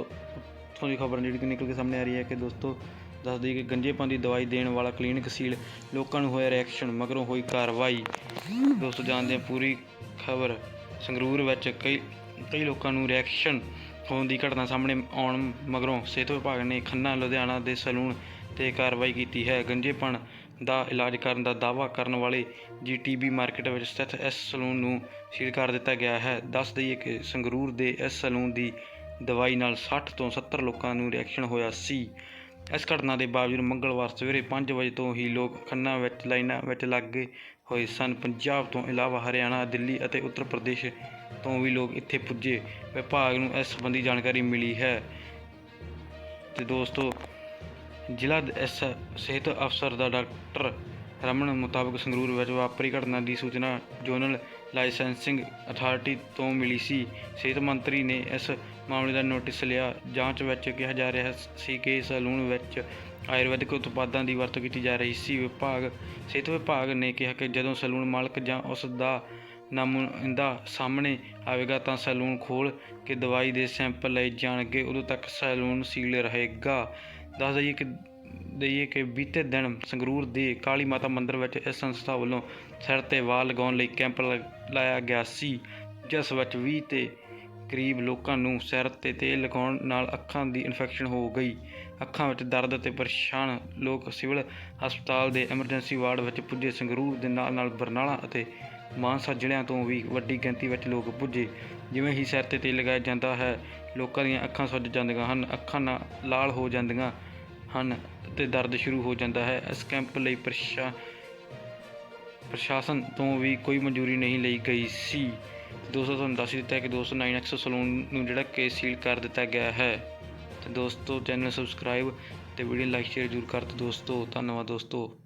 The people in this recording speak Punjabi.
ਉੱਥੋਂ ਦੀ ਖਬਰ ਜਿਹੜੀ ਕਿ ਨਿਕਲ ਕੇ ਸਾਹਮਣੇ ਆ ਰਹੀ ਹੈ ਕਿ ਦੋਸਤੋ ਦੱਸ ਦਈਏ ਕਿ ਗੰਜੇਪਨ ਦੀ ਦਵਾਈ ਦੇਣ ਵਾਲਾ ਕਲੀਨਿਕ ਸੀਲ, ਲੋਕਾਂ ਨੂੰ ਹੋਇਆ ਰਿਐਕਸ਼ਨ ਮਗਰੋਂ ਹੋਈ ਕਾਰਵਾਈ। ਦੋਸਤੋ, ਜਾਣਦੇ ਹਾਂ ਪੂਰੀ ਖਬਰ ਸੰਗਰੂਰ ਵਿੱਚ ਕਈ ਕਈ ਲੋਕਾਂ ਨੂੰ ਰਿਐਕਸ਼ਨ ਹੋਣ ਦੀ ਘਟਨਾ ਸਾਹਮਣੇ ਆਉਣ ਮਗਰੋਂ ਸਿਹਤ ਵਿਭਾਗ ਨੇ ਖੰਨਾ, ਲੁਧਿਆਣਾ ਦੇ ਸੈਲੂਨ ਤੇ ਕਾਰਵਾਈ ਕੀਤੀ ਹੈ। ਗੰਜੇਪਣ ਦਾ ਇਲਾਜ ਕਰਨ ਦਾ ਦਾਅਵਾ ਕਰਨ ਵਾਲੇ ਜੀਟੀਬੀ ਮਾਰਕੀਟ ਵਿੱਚ ਸਥਿਤ ਇਸ ਸੈਲੂਨ ਨੂੰ ਸੀਲ ਕਰ ਦਿੱਤਾ ਗਿਆ ਹੈ। ਦੱਸ ਦਈਏ ਕਿ ਸੰਗਰੂਰ ਦੇ ਇਸ ਸੈਲੂਨ ਦੀ ਦਵਾਈ ਨਾਲ 60 ਤੋਂ 70 ਲੋਕਾਂ ਨੂੰ ਰਿਐਕਸ਼ਨ ਹੋਇਆ ਸੀ। ਇਸ ਘਟਨਾ ਦੇ ਬਾਵਜੂਦ ਮੰਗਲਵਾਰ ਸਵੇਰੇ 5 ਵਜੇ ਤੋਂ ਹੀ ਲੋਕ ਖੰਨਾ ਵਿੱਚ ਲਾਈਨਾਂ ਵਿੱਚ ਲੱਗੇ ਹੋਏ ਸਨ। ਪੰਜਾਬ ਤੋਂ ਇਲਾਵਾ ਹਰਿਆਣਾ, ਦਿੱਲੀ ਅਤੇ ਉੱਤਰ ਪ੍ਰਦੇਸ਼ ਤੋਂ ਵੀ ਲੋਕ ਇੱਥੇ ਪੁੱਜੇ। ਵਿਭਾਗ ਨੂੰ ਇਸ ਸੰਬੰਧੀ ਜਾਣਕਾਰੀ ਮਿਲੀ ਹੈ। ਤੇ ਦੋਸਤੋ, ਜ਼ਿਲ੍ਹਾ ਸਿਹਤ ਅਫਸਰ ਦਾ ਡਾਕਟਰ ਰਮਨ ਮੁਤਾਬਕ ਸੰਗਰੂਰ ਵਿੱਚ ਵਾਪਰੀ ਘਟਨਾ ਦੀ ਸੂਚਨਾ ਜ਼ੋਨਲ ਲਾਇਸੈਂਸਿੰਗ ਅਥਾਰਟੀ ਤੋਂ ਮਿਲੀ ਸੀ। ਸਿਹਤ ਮੰਤਰੀ ਨੇ ਇਸ ਮਾਮਲੇ ਦਾ ਨੋਟਿਸ ਲਿਆ। ਜਾਂਚ ਵਿੱਚ ਕਿਹਾ ਜਾ ਰਿਹਾ ਸੀ ਕਿ ਸੈਲੂਨ ਵਿੱਚ ਆਯੁਰਵੈਦਿਕ ਉਤਪਾਦਾਂ ਦੀ ਵਰਤੋਂ ਕੀਤੀ ਜਾ ਰਹੀ ਸੀ। ਵਿਭਾਗ, ਸਿਹਤ ਵਿਭਾਗ ਨੇ ਕਿਹਾ ਕਿ ਜਦੋਂ ਸੈਲੂਨ ਮਾਲਕ ਜਾਂ ਉਸ ਦਾ ਨੁਮਾਇੰਦਾ ਸਾਹਮਣੇ ਆਵੇਗਾ ਤਾਂ ਸੈਲੂਨ ਖੋਲ ਕੇ ਦਵਾਈ ਦੇ ਸੈਂਪਲ ਲਏ ਜਾਣਗੇ। ਉਦੋਂ ਤੱਕ ਸੈਲੂਨ ਸੀਲ ਰਹੇਗਾ। ਦੱਸ ਦਈਏ ਕਿ ਦਈਏ ਕਿ ਬੀਤੇ ਦਿਨ ਸੰਗਰੂਰ ਦੇ ਕਾਲੀ ਮਾਤਾ ਮੰਦਿਰ ਵਿੱਚ ਇਸ ਸੰਸਥਾ ਵੱਲੋਂ ਸਿਰ ਤੇ ਵਾਲ ਲਗਾਉਣ ਲਈ ਕੈਂਪ ਲ- ਲਾਇਆ ਗਿਆ ਸੀ, ਜਿਸ ਵਿੱਚ 20 ਤੇ ਕਰੀਬ ਲੋਕਾਂ ਨੂੰ ਸਿਰ ਤੇ ਤੇਲ ਲਗਾਉਣ ਨਾਲ ਅੱਖਾਂ ਦੀ ਇਨਫੈਕਸ਼ਨ ਹੋ ਗਈ। ਅੱਖਾਂ ਵਿੱਚ ਦਰਦ ਅਤੇ ਪਰੇਸ਼ਾਨ ਲੋਕ ਸਿਵਲ ਹਸਪਤਾਲ ਦੇ ਐਮਰਜੈਂਸੀ ਵਾਰਡ ਵਿੱਚ ਪੁੱਜੇ। ਸੰਗਰੂਰ ਦੇ ਨਾਲ ਨਾਲ ਬਰਨਾਲਾ ਅਤੇ ਮਾਨਸਾ ਜ਼ਿਲ੍ਹਿਆਂ ਤੋਂ ਵੀ ਵੱਡੀ ਗਿਣਤੀ ਵਿੱਚ ਲੋਕ ਪੁੱਜੇ। ਜਿਵੇਂ ਹੀ ਸਿਰ ਤੇ ਤੇਲ ਲਗਾਇਆ ਜਾਂਦਾ ਹੈ, ਲੋਕਾਂ ਦੀਆਂ ਅੱਖਾਂ ਸੁੱਜ ਜਾਂਦੀਆਂ ਹਨ। ਅੱਖਾਂ ਨਾਲ ਲਾਲ ਹੋ ਜਾਂਦੀਆਂ ਹਨ ਅਤੇ ਦਰਦ ਸ਼ੁਰੂ ਹੋ ਜਾਂਦਾ ਹੈ। ਇਸ ਕੈਂਪ ਲਈ ਪ੍ਰਸ਼ਾ, ਪ੍ਰਸ਼ਾਸਨ ਤੋਂ ਵੀ ਕੋਈ ਮਨਜ਼ੂਰੀ ਨਹੀਂ ਲਈ ਗਈ ਸੀ। ਦੋਸਤੋ ਤੁਹਾਨੂੰ ਦੱਸ ਦਿੱਤਾ ਹੈ ਕਿ ਦੋਸਤੋ 9x ਸਲੂਨ ਨੂੰ ਜਿਹੜਾ ਕਿ ਸੀਲ ਕਰ ਦਿੱਤਾ ਗਿਆ ਹੈ। ਤੇ ਦੋਸਤੋ, ਚੈਨਲ ਸਬਸਕ੍ਰਾਈਬ ਤੇ ਵੀਡੀਓ ਲਾਈਕ, ਸ਼ੇਅਰ ਜ਼ਰੂਰ ਕਰ ਦਿਓ ਦੋਸਤੋ, ਧੰਨਵਾਦ ਦੋਸਤੋ।